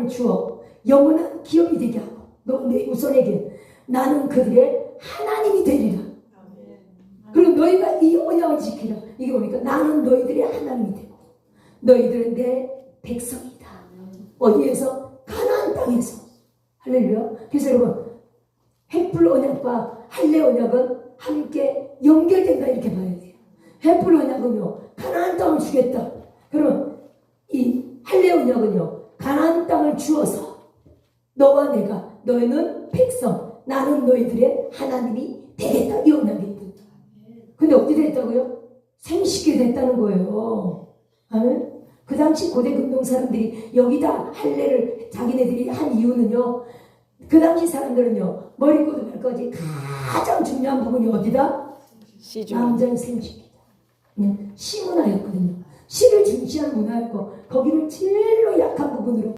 땅을 주어 영원한 기업이 되게 하고 너, 내 우선에게 나는 그들의 하나님이 되리라. 그리고 너희가 이 언약을 지키라. 이게 뭡니까? 나는 너희들의 하나님이 되고 너희들은 내 백성이다. 어디에서? 가나안 땅에서. 할렐루야. 그래서 여러분 햇불 언약과 할례 언약은 함께 연결된다 이렇게 봐야 돼요. 햇불 언약은요 가나안 땅을 주겠다. 그러면 이 할례 언약은요 주어서 너와 내가 너희는 백성 나는 너희들의 하나님이 되겠다 이 언약이 있다. 근데 어떻게 됐다고요? 생식이 됐다는 거예요. 아멘. 그 당시 고대 금동 사람들이 여기다 할례를 자기네들이 한 이유는요. 그 당시 사람들은요 머리부터 발까지 가장 중요한 부분이 어디다? 시중. 남자의 생식이다. 그냥 시문화였거든요. 시를 중시하는 문화였고 거기를 제일로 약한 부분으로